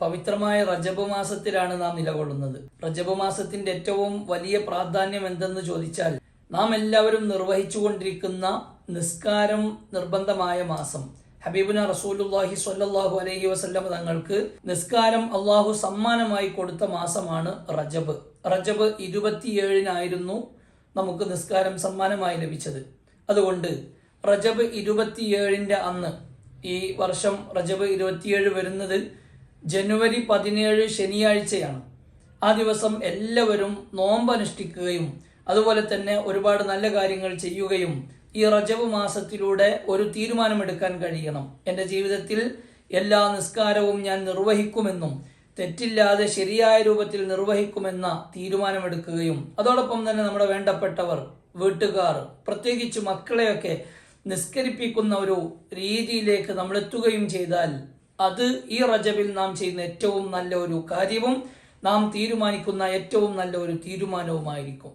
പവിത്രമായ റജബ് മാസത്തിലാണ് നാം നിലകൊള്ളുന്നത്. റജബ് മാസത്തിന്റെ ഏറ്റവും വലിയ പ്രാധാന്യം എന്തെന്ന് ചോദിച്ചാൽ നാം എല്ലാവരും നിർവഹിച്ചുകൊണ്ടിരിക്കുന്ന നിസ്കാരം നിർബന്ധമായ മാസം. ഹബീബുന റസൂലുല്ലാഹി സ്വല്ലല്ലാഹു അലൈഹി വസല്ലം തങ്ങൾക്ക് നിസ്കാരം അള്ളാഹു സമ്മാനമായി കൊടുത്ത മാസമാണ് റജബ്. റജബ് ഇരുപത്തിയേഴിനായിരുന്നു നമുക്ക് നിസ്കാരം സമ്മാനമായി ലഭിച്ചത്. അതുകൊണ്ട് റജബ് ഇരുപത്തിയേഴിന്റെ അന്ന് ഈ വർഷം റജബ് ഇരുപത്തിയേഴ് വരുന്നത് ജനുവരി പതിനേഴ് ശനിയാഴ്ചയാണ്. ആ ദിവസം എല്ലാവരും നോമ്പ് അനുഷ്ഠിക്കുകയും അതുപോലെ തന്നെ ഒരുപാട് നല്ല കാര്യങ്ങൾ ചെയ്യുകയും ഈ റജബ് മാസത്തിലൂടെ ഒരു തീരുമാനമെടുക്കാൻ കഴിയണം. എന്റെ ജീവിതത്തിൽ എല്ലാ നിസ്കാരവും ഞാൻ നിർവഹിക്കുമെന്നും തെറ്റില്ലാതെ ശരിയായ രൂപത്തിൽ നിർവഹിക്കുമെന്ന തീരുമാനമെടുക്കുകയും അതോടൊപ്പം തന്നെ നമ്മുടെ വേണ്ടപ്പെട്ടവർ വീട്ടുകാർ പ്രത്യേകിച്ച് മക്കളെയൊക്കെ നിസ്കരിപ്പിക്കുന്ന ഒരു രീതിയിലേക്ക് നമ്മൾ എത്തുകയും ചെയ്താൽ അത് ഈ റജബിൽ നാം ചെയ്യുന്ന ഏറ്റവും നല്ല ഒരു കാര്യവും നാം തീരുമാനിക്കുന്ന ഏറ്റവും നല്ല ഒരു തീരുമാനവുമായിരിക്കും.